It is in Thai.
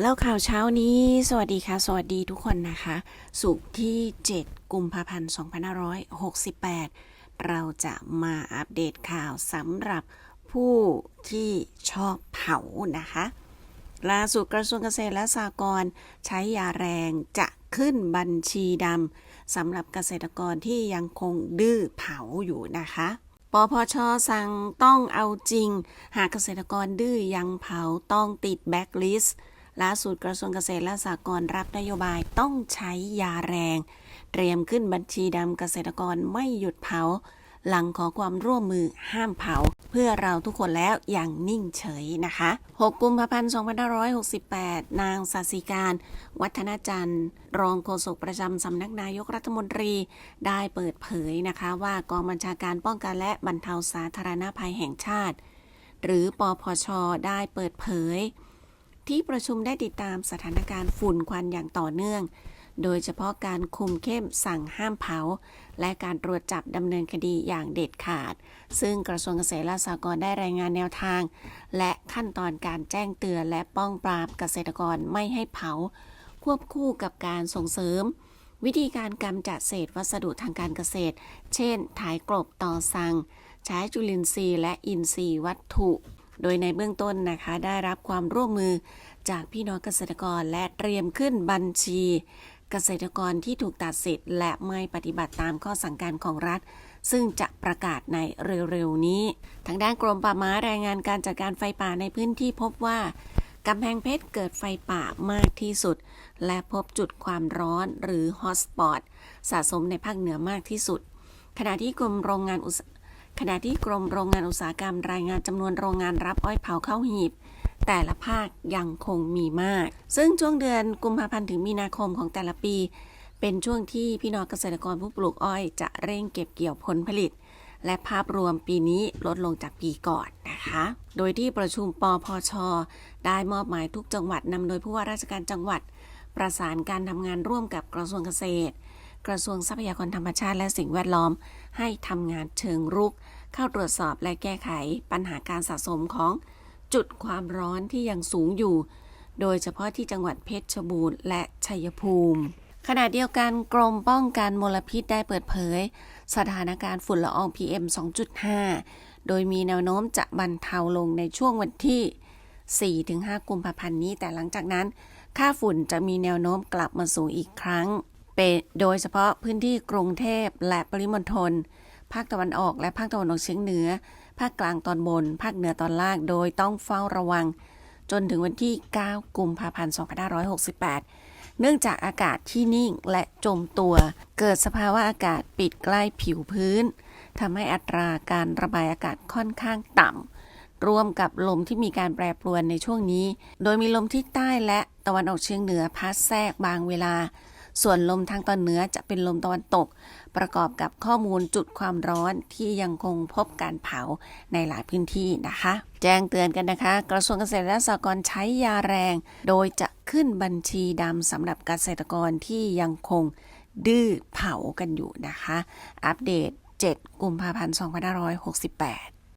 แล้วข่าวเช้านี้ สวัสดีค่ะ สวัสดีทุกคนนะคะ สุกร์ที่ 7 กุมภาพันธ์ 2568 เราจะมาอัปเดตข่าวสำหรับผู้ที่ชอบเผานะคะล่าสุดกระทรวงเกษตรและสหกรณ์ใช้ยาแรงจะขึ้นบัญชีดำสำหรับเกษตรกรที่ยังคงดื้อเผาอยู่นะคะปพชสั่งต้องเอาจริง หากเกษตรกรดื้อยังเผาต้องติดแบ็กลิสต์ ล่าสุดกระทรวงเกษตรและสหกรณ์รับนโยบายต้องใช้ยาแรง เตรียมขึ้นบัญชีดำเกษตรกรไม่หยุดเผา หลังขอความร่วมมือห้ามเผา เพื่อเราทุกคนแล้วอย่างนิ่งเฉยนะคะ 6 กุมภาพันธ์ 2568 นางสาสิการ วัฒนาจันทร์ รองโฆษกประจำสำนักนายกรัฐมนตรีได้เปิดเผยนะคะว่ากองบัญชาการป้องกันและบรรเทาสาธารณภัยแห่งชาติ หรือปพชได้เปิดเผย ที่ประชุมได้ติดตามสถานการณ์ฝุ่นควันอย่างต่อเนื่อง โดยเฉพาะการคุมเข้มสั่งห้ามเผา และการตรวจจับดำเนินคดีอย่างเด็ดขาด ซึ่งกระทรวงเกษตรและสหกรณ์ได้รายงานแนวทาง และขั้นตอนการแจ้งเตือนและป้องปรามเกษตรกรไม่ให้เผา ควบคู่กับการส่งเสริม วิธีการกำจัดเศษวัสดุทางการเกษตร เช่น ถ่ายกลบต่อสังใช้จุลินทรีย์และอินทรีย์วัตถุ โดยในเบื้องต้นนะคะได้รับความร่วมมือจากพี่น้องเกษตรกรและเตรียมขึ้นบัญชี เกษตรกรที่ถูกตัดสิทธิ์ และไม่ปฏิบัติตามข้อสั่งการของรัฐ ซึ่งจะประกาศในเร็วๆนี้ ทางด้านกรมป่าไม้รายงานการจัดการไฟป่าในพื้นที่พบว่ากำแพงเพชรเกิดไฟป่ามากที่สุด และพบจุดความร้อนหรือฮอตสปอตสะสมในภาคเหนือมากที่สุด ขณะที่กรมโรงงานอุต ขณะที่กรมโรงงานอุตสาหกรรมรายงานจำนวนโรงงานรับอ้อยเผาเข้าหีบ แต่ละภาคยังคงมีมาก ซึ่งช่วงเดือนกุมภาพันธ์ถึงมีนาคมของแต่ละปี เป็นช่วงที่พี่น้องเกษตรกรผู้ปลูกอ้อย จะเร่งเก็บเกี่ยวผลผลิต และภาพรวมปีนี้ลดลงจากปีก่อนนะคะ โดยที่ประชุมปพช ได้มอบหมายทุกจังหวัดนำโดยผู้ว่าราชการจังหวัด ประสานการทำงานร่วมกับกระทรวงเกษตร กระทรวงทรัพยากรธรรมชาติและสิ่งแวดล้อม ให้ทำงานเชิงรุก เข้าตรวจสอบและแก้ไขปัญหาการสะสมของจุดความร้อนที่ยังสูงอยู่ โดยเฉพาะที่จังหวัดเพชรบูรณ์และชัยภูมิ ขณะเดียวกันกรมป้องกันมลพิษได้เปิดเผย สถานการณ์ฝุ่นละออง PM 2.5 โดยมีแนวโน้มจะบรรเทาลงในช่วงวันที่ 4-5 กุมภาพันธ์นี้ แต่หลังจากนั้น ค่าฝุ่นจะมีแนวโน้มกลับมาสูงอีกครั้ง เป็นโดยเฉพาะพื้นที่กรุงเทพและปริมณฑลภาคตะวันออกและภาคตะวันออกเฉียงเหนือ ภาคกลางตอนบน ภาคเหนือตอนล่าง โดยต้องเฝ้าระวัง จนถึงวันที่ 9 กุมภาพันธ์ 2568 เนื่องจากอากาศที่นิ่งและจมตัว เกิดสภาวะอากาศปิดใกล้ผิวพื้นทำให้อัตราการระบายอากาศค่อนข้างต่ำรวมกับลมที่มีการแปรปรวนในช่วงนี้ โดยมีลมที่ใต้และตะวันออกเฉียงเหนือพัดแทรกบางเวลา ส่วนลมทางตอนเหนือจะเป็นลมตะวันตก ประกอบกับข้อมูลจุดความร้อนที่ยังคงพบการเผาในหลายพื้นที่นะคะ แจ้งเตือนกันนะคะ กระทรวงเกษตรและสหกรณ์ใช้ยาแรง โดยจะขึ้นบัญชีดำสำหรับเกษตรกรที่ยังคงดื้อเผากันอยู่นะคะ อัปเดต 7 กุมภาพันธ์ 2568